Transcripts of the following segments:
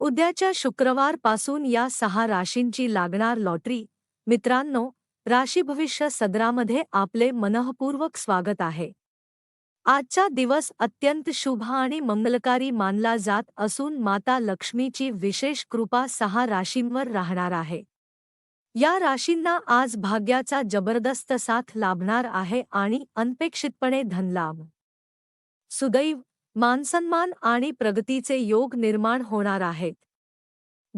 उद्याच्या शुक्रवारपासून या सहा राशींची लागणार लॉटरी. मित्रांनो राशी भविष्य सदरामध्ये आपले मनःपूर्वक स्वागत आहे. आजचा दिवस अत्यंत शुभ आणि मंगलकारी मानला जात असून माता लक्ष्मीची विशेष कृपा सहा राशींवर राहणार आहे. या राशींना आज भाग्याचा जबरदस्त साथ लाभणार आहे आणि अनपेक्षितपणे धनलाभ. सुदैव मानसन्मान आणि प्रगतीचे योग निर्माण होणार आहेत.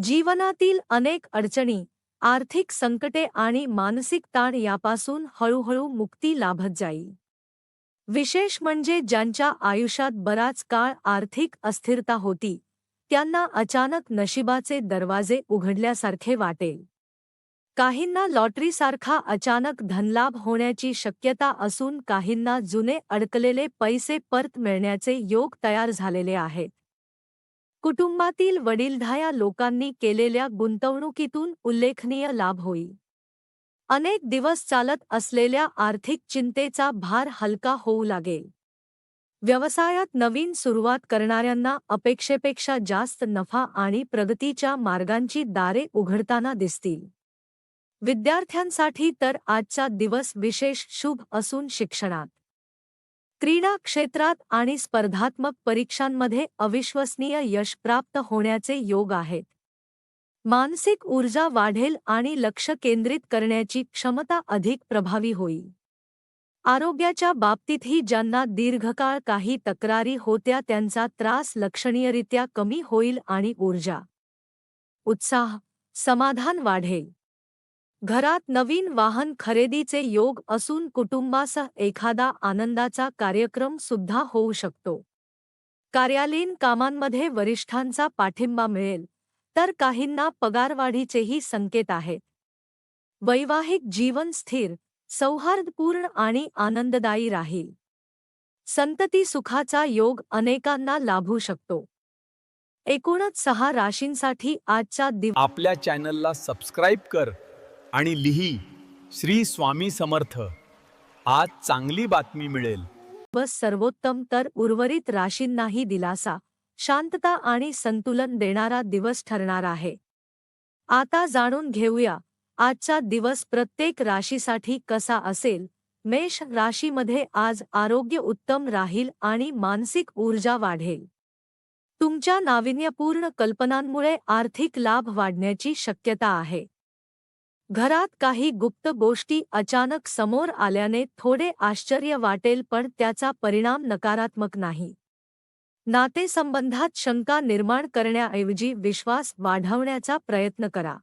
जीवनातील अनेक अडचणी आर्थिक संकटे आणि मानसिक ताण यापासून हळूहळू मुक्ती लाभत जाईल. विशेष म्हणजे ज्यांच्या आयुष्यात बराच काळ आर्थिक अस्थिरता होती त्यांना अचानक नशिबाचे दरवाजे उघडल्यासारखे वाटेल. काहींना लॉटरीसारखा अचानक धनलाभ होण्याची शक्यता असून काहींना जुने अडकलेले पैसे परत मिळण्याचे योग तयार झालेले आहेत. कुटुंबातील वडीलधाया लोकांनी केलेल्या गुंतवणुकीतून उल्लेखनीय लाभ होईल अनेक दिवस चालत असलेल्या आर्थिक चिंतेचा भार हलका होऊ लागेल व्यवसायात नवीन सुरुवात करणाऱ्यांना अपेक्षेपेक्षा जास्त नफा आणि प्रगतीच्या मार्गांची दारे उघडताना दिसतील. विद्यार्थ्यांसाठी तर आजचा दिवस विशेष शुभ असून शिक्षणात. क्रीडा क्षेत्रात आणि स्पर्धात्मक परीक्षांमध्ये अविश्वसनीय यश प्राप्त होण्याचे योग आहेत. मानसिक ऊर्जा वाढेल आणि लक्ष केंद्रित करण्याची क्षमता अधिक प्रभावी होईल. आरोग्याच्या बाबतीतही ज्यांना दीर्घकाळ काही तक्रारी होत्या त्यांचा त्रास लक्षणीयरित्या कमी होईल आणि ऊर्जा उत्साह समाधान वाढेल. घरात नवीन वाहन खरेदीचे योग असून कुटुंबासह एखादा आनंदाचा कार्यक्रम सुद्धा होऊ शकतो. कार्यालयीन कामांमध्ये वरिष्ठांचा पाठिंबा मिळेल तर काहींना पगारवाढीचेही संकेत आहेत. वैवाहिक जीवन स्थिर सौहार्दपूर्ण आणि आनंददायी राहील. संतती सुखाचा योग अनेकांना लाभू शकतो. एकूणच सहा राशींसाठी आजचा दिवस आपल्या चॅनलला सबस्क्राईब कर. आणि लिही श्री स्वामी समर्थ. आज चांगली बातमी मिळेल. बस सर्वोत्तम तर उर्वरित राशींनाही दिलासा. शांतता आणि संतुलन देणारा दिवस ठरणार आहे. आता जाणून घेऊया आजचा दिवस प्रत्येक राशीसाठी कसा असेल? मेष राशीमध्ये आज आरोग्य उत्तम राहील आणि मानसिक ऊर्जा वाढेल. तुमच्या नाविन्यपूर्ण कल्पनांमुळे आर्थिक लाभ वाढण्याची शक्यता आहे. घरात काही गुप्त गोष्टी अचानक समोर आल्याने थोडे आश्चर्य वाटेल पण त्याचा परिणाम नकारात्मक नाही. नातेसंबंधात शंका निर्माण करण्याऐवजी विश्वास वाढवण्याचा प्रयत्न करा.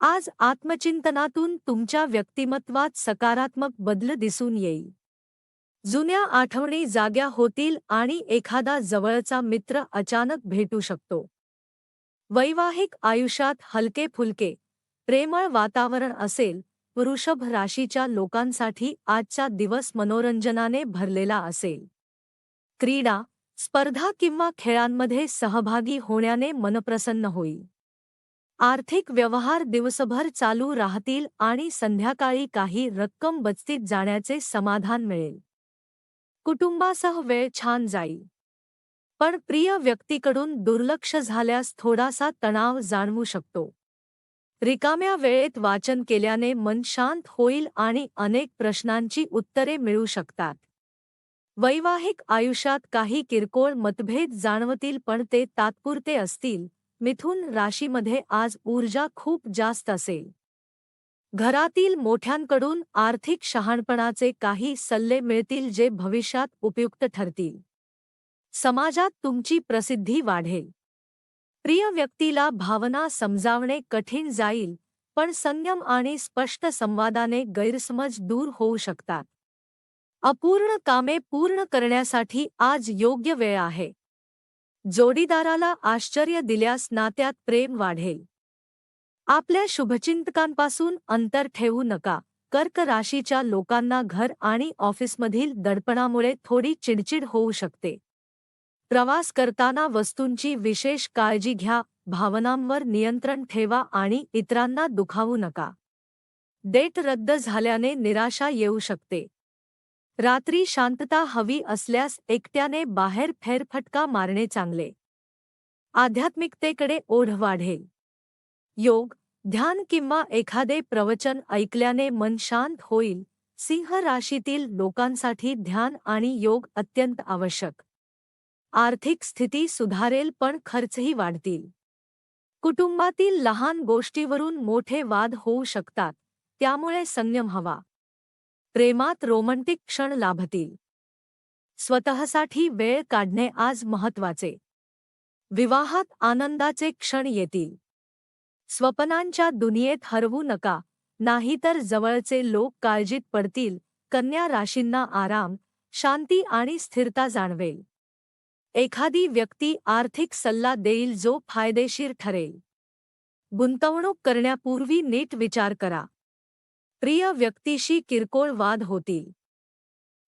आज आत्मचिंतनातून तुमच्या व्यक्तिमत्वात सकारात्मक बदल दिसून येईल. जुन्या आठवणी जाग्या होतील आणि एखादा जवळचा मित्र अचानक भेटू शकतो. वैवाहिक आयुष्यात हलके फुलके प्रेमळ वातावरण असेल वृषभ राशीच्या लोकांसाठी आजचा दिवस मनोरंजनाने भरलेला असेल. क्रीडा स्पर्धा किंवा खेळांमध्ये सहभागी होण्याने मनप्रसन्न होईल. आर्थिक व्यवहार दिवसभर चालू राहतील आणि संध्याकाळी काही रक्कम बचतीत जाण्याचे समाधान मिळेल. कुटुंबासह वेळ छान जाईल. पण प्रिय व्यक्तीकडून दुर्लक्ष झाल्यास थोडासा तणाव जाणवू शकतो. रिकाम्या वेळेत वाचन केल्याने मन शांत होईल आणि अनेक प्रश्नांची उत्तरे मिळू शकतात. वैवाहिक आयुष्यात काही किरकोळ मतभेद जाणवतील पण ते तात्पुरते असतील. मिथुन राशीमध्ये आज ऊर्जा खूप जास्त असेल. घरातील मोठ्यांकडून आर्थिक शहाणपणाचे काही सल्ले मिळतील जे भविष्यात उपयुक्त ठरतील. समाजात तुमची प्रसिद्धी वाढेल. प्रिय व्यक्तीला भावना समजावणे कठीण जाईल पण संयम आणि स्पष्ट संवादाने गैरसमज दूर होऊ शकतात. अपूर्ण कामे पूर्ण करण्यासाठी आज योग्य वेळ आहे. जोडीदाराला आश्चर्य दिल्यास नात्यात प्रेम वाढेल. आपल्या शुभचिंतकांपासून अंतर ठेवू नका. कर्क राशीच्या लोकांना घर आणि ऑफिसमधील दडपणामुळे थोडी चिडचिड होऊ शकते. प्रवास करताना वस्तूंची विशेष काळजी घ्या भावनांवर नियंत्रण ठेवा आणि इतरांना दुखावू नका. डेट रद्द झाल्याने निराशा येऊ शकते. रात्री शांतता हवी असल्यास एकट्याने बाहेर फेरफटका मारणे चांगले. आध्यात्मिकतेकडे ओढ वाढेल. योग ध्यान किंवा एखादे प्रवचन ऐकल्याने मन शांत होईल. सिंह राशीतील लोकांसाठी ध्यान आणि योग अत्यंत आवश्यक. आर्थिक स्थिती सुधारेल पण खर्चही वाढतील. कुटुंबातील लहान गोष्टीवरून मोठे वाद होऊ शकतात त्यामुळे संयम हवा. प्रेमात रोमँटिक क्षण लाभतील. स्वतःसाठी वेळ काढणे आज महत्त्वाचे विवाहात आनंदाचे क्षण येतील. स्वप्नांच्या दुनियेत हरवू नका नाहीतर जवळचे लोक काळजीत पडतील कन्या राशींना आराम शांती आणि स्थिरता जाणवेल. एखादी व्यक्ती आर्थिक सल्ला देईल जो फायदेशीर ठरेल. गुंतवणूक करण्यापूर्वी नीट विचार करा. प्रिय व्यक्तीशी किरकोळ वाद होतील.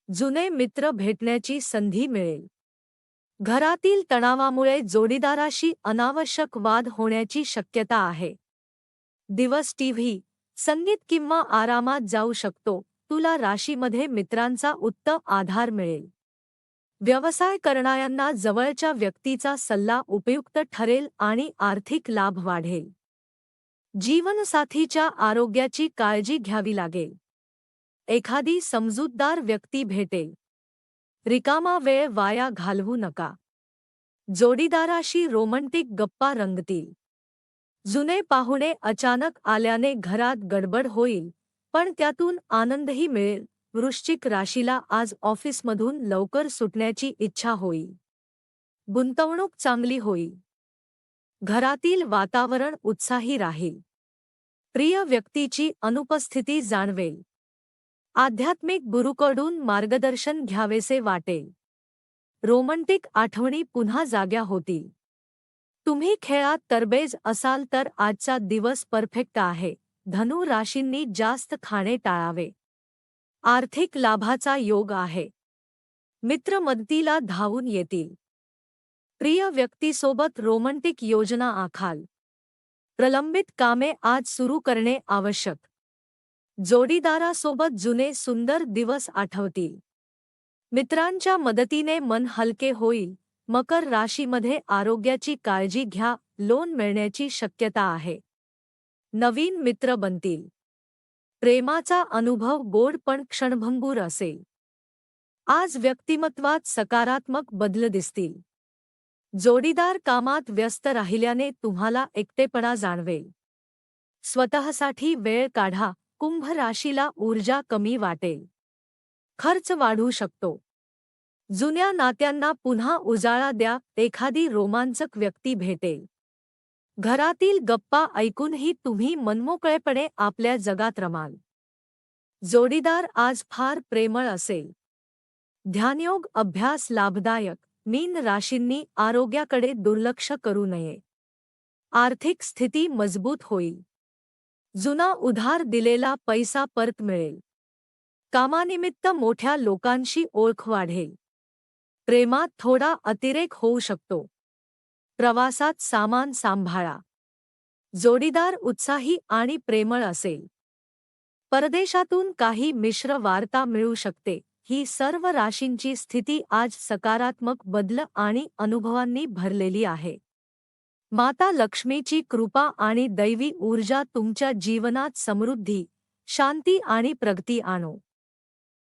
जुने मित्र भेटण्याची संधी मिळेल. घरातील तणावामुळे जोडीदाराशी अनावश्यक वाद होण्याची शक्यता आहे. दिवस टीव्ही संगीत किंवा आरामात जाऊ शकतो तुला राशीमध्ये मित्रांचा उत्तम आधार मिळेल. व्यवसाय करणाऱ्यांना जवळच्या व्यक्तीचा सल्ला उपयुक्त ठरेल आणि आर्थिक लाभ वाढेल. जीवनसाथीच्या आरोग्याची काळजी घ्यावी लागेल. एखादी समजूतदार व्यक्ती भेटेल. रिकामा वेळ वाया घालवू नका. जोडीदाराशी रोमंटिक गप्पा रंगतील. जुने पाहुणे अचानक आल्याने घरात गडबड होईल पण त्यातून आनंदही मिळेल. वृश्चिक राशीला आज ऑफिसमधून लवकर सुटण्याची इच्छा होई. गुंतवणूक चांगली होई. घरातील वातावरण उत्साही राहील. प्रिय व्यक्तीची अनुपस्थिती जाणवेल. आध्यात्मिक गुरुकडून मार्गदर्शन घ्यावेसे वाटेल रोमंटिक आठवणी पुन्हा जाग्या होतील. तुम्ही खेळात तरबेज असाल तर आजचा दिवस परफेक्ट आहे. धनु राशींनी जास्त खाणे टाळावे. आर्थिक लाभाचा योग आहे. मित्र मदतीला धावून येतील. प्रिय व्यक्तीसोबत रोमंटिक योजना आखाल. प्रलंबित कामे आज सुरू करणे आवश्यक. जोडीदारासोबत जुने सुंदर दिवस आठवतील. मित्रांच्या मदतीने मन हलके होईल. मकर राशीमध्ये आरोग्याची काळजी घ्या. लोन मिळण्याची शक्यता आहे. नवीन मित्र बनतील. प्रेमाचा अनुभव गोड पण क्षणभंगूर असेल. आज व्यक्तिमत्वात सकारात्मक बदल दिसतील. जोडीदार कामात व्यस्त राहिल्याने तुम्हाला एकटेपणा जाणवेल. स्वतःसाठी वेळ काढा कुंभ राशीला ऊर्जा कमी वाटेल. खर्च वाढू शकतो. जुन्या नात्यांना पुन्हा उजाळा द्या एखादी रोमांचक व्यक्ती भेटेल. घरातील गप्पा ऐकूनही तुम्ही मनमोकळेपणे आपल्या जगात रमाल. जोडीदार आज फार प्रेमळ असेल. ध्यानयोग अभ्यास लाभदायक, मीन राशींनी आरोग्याकडे दुर्लक्ष करू नये. आर्थिक स्थिती मज़बूत होईल. जुना उधार दिलेला पैसा परत मिळेल. कामानिमित्त मोठ्या लोकांशी ओळख वाढेल. प्रेमात थोडा अतिरेक होऊ शकतो. प्रवासात सामान सांभाळा. जोडीदार उत्साही आणि प्रेमळ असेल. परदेशातून काही मिश्र वार्ता मिळू शकते. ही सर्व राशींची स्थिती आज सकारात्मक बदल आणि अनुभवांनी भरलेली आहे. माता लक्ष्मीची कृपा आणि दैवी ऊर्जा तुमच्या जीवनात समृद्धी शांती आणि प्रगती आणो.